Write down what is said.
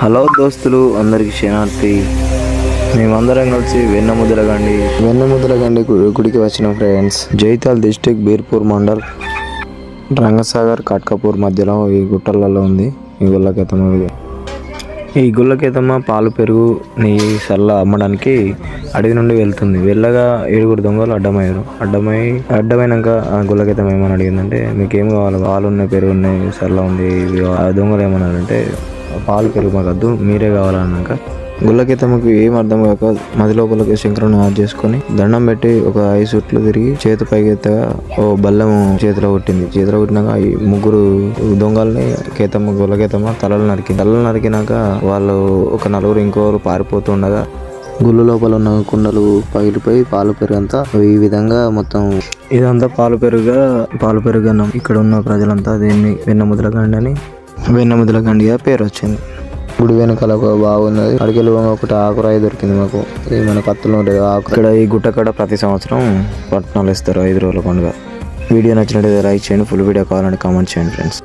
Hello దోస్తులు అందరికి క్షణార్థి మేమందరం కలిసి వెన్నముదలగండి వెన్నముదలగండి గుడికి వచ్చిన ఫ్రెండ్స్. జైతాల్ డిస్టిక్ బీర్పూర్ మండల్. రంగసాగర్ కట్కపూర్ మధ్యలో ఈ గుట్టలలో ఉంది. ఈ గుల్లకేతమ్మ ఇది. ఈ గుళ్ళకేతమ్మ పాలు పెరుగు నెయ్యి సల్ల అమ్మడానికి అడవి నుండి వెళ్తుంది. వెళ్ళగా ఏడుగురు దొంగలు అడ్డమయ్యారు. అడ్డమై అడ్డమైనాక ఆ గుళ్ళకేతమ్మ ఏమని అడిగిందంటే మీకు ఏం కావాలి? పాలు ఉన్నాయి పెరుగు ఉన్నాయి సల్ల ఉంది ఆ దొంగలు ఏమన్నారంటే పాలు పెరుగు మాకు వద్దు మీరే కావాలన్నాక గుల్లకేతమ్మకు ఏం అర్థం కాక మది లోపలికి శంకరుని ఆడ్ చేసుకొని దండం పెట్టి ఒక ఐదు చుట్లు తిరిగి చేతి పైకి ఎత్తగా ఓ బల్లం చేతిలో కొట్టింది. చేతిలో కొట్టినాక ఈ ముగ్గురు దొంగల్ని కేతమ్మ గుళ్ళకేతమ్మ తలలు నరికి తలలు నరికినాక వాళ్ళు ఒక నలుగురు ఇంకోరు పారిపోతుండగా గుళ్ళు లోపల ఉన్న కుండలు పగిలిపోయి పాలు పెరుగంతా ఈ విధంగా మొత్తం ఇదంతా పాలు పెరుగా పాలు పెరుగన్నం. ఇక్కడ ఉన్న ప్రజలంతా దీన్ని వెన్నముదలగండి అని వెన్నముదలగండిగా పేరు వచ్చింది గుడి వెనకాల ఒక బాగున్నది అడికెళ్ళి ఒకటి ఆకురాయి దొరికింది మాకు. ఇది మన కత్తులు ఉంటుంది ఆకు ఇక్కడ ఈ గుట్ట కాడ ప్రతి సంవత్సరం పట్టణాలు ఇస్తారు ఐదు రోజుల పండుగ. వీడియో నచ్చినట్లయితే లైక్ చేయండి ఫుల్ వీడియో కావాలంటే కామెంట్ చేయండి ఫ్రెండ్స్.